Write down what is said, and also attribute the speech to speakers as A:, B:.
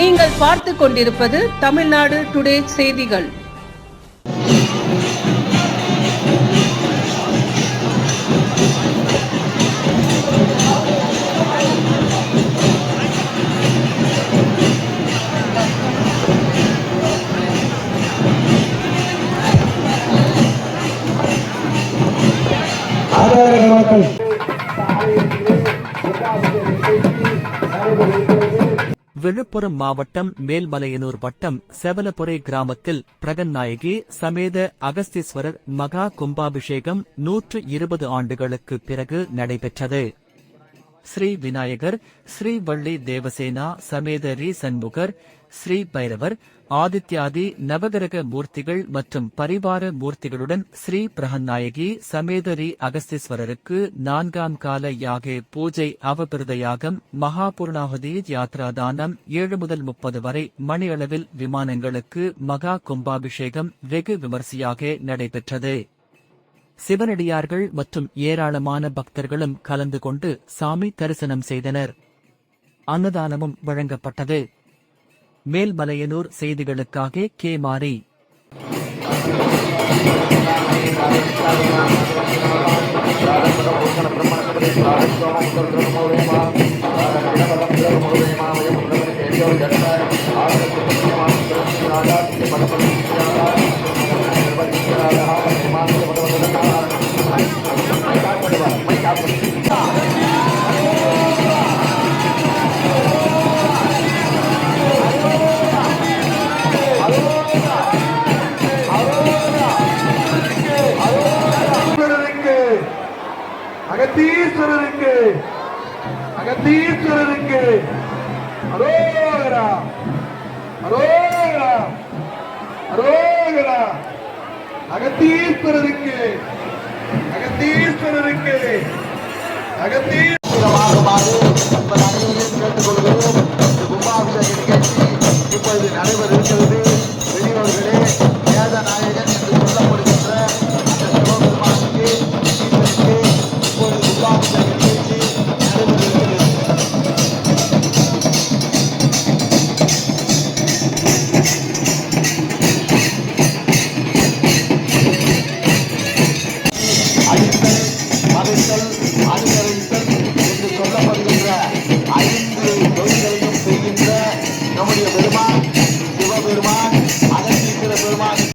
A: நீங்கள் பார்த்து கொண்டிருப்பது தமிழ்நாடு டுடே செய்திகள்.
B: ஆதரவு மக்கள்
C: விழுப்புரம் மாவட்டம் மேல்மலையனூர் வட்டம் செவலபுரை கிராமத்தில் பிரகன்நாயகி சமேத அகஸ்தீஸ்வரர் மகா கும்பாபிஷேகம் நூற்று இருபது ஆண்டுகளுக்கு பிறகு நடைபெற்றது. ஸ்ரீ விநாயகர் ஸ்ரீ வள்ளி தேவசேனா சமேத ரீ சண்முகர் ஸ்ரீ பைரவர் ஆதித்யாதி நவகிரக மூர்த்திகள் மற்றும் பரிவார மூர்த்திகளுடன் ஸ்ரீ பிரகநாயகி சமேதரி அகஸ்தீஸ்வரருக்கு நான்காம் கால யாகே பூஜை அவபிரத யாகம் மகாபூர்ணாகுதி யாத்ரா தானம் ஏழு முதல் முப்பது வரை மணியளவில் விமானங்களுக்கு மகா கும்பாபிஷேகம் வெகு விமர்சையாக நடைபெற்றது. சிவனடியார்கள் மற்றும் ஏராளமான பக்தர்களும் கலந்து கொண்டு சாமி தரிசனம் செய்தனர். அன்னதானமும் வழங்கப்பட்டது. மேல்மலையனூர் செய்திகளுக்காக கே மாரி.
B: ஈஸ்வரருக்கு அகத்தீஸ்வரருக்கு. அகத்தீஸ்வரருக்கு. அரோகரா. அரோகரா. அரோகரா. அகத்தீஸ்வரருக்கு. கொண்டிருக்கிறது அகத்தீர். கேட்டுக்கொள்கிறோம் கும்பாபிஷேக நிகழ்ச்சி இப்பொழுது நடைபெற இருக்கிறது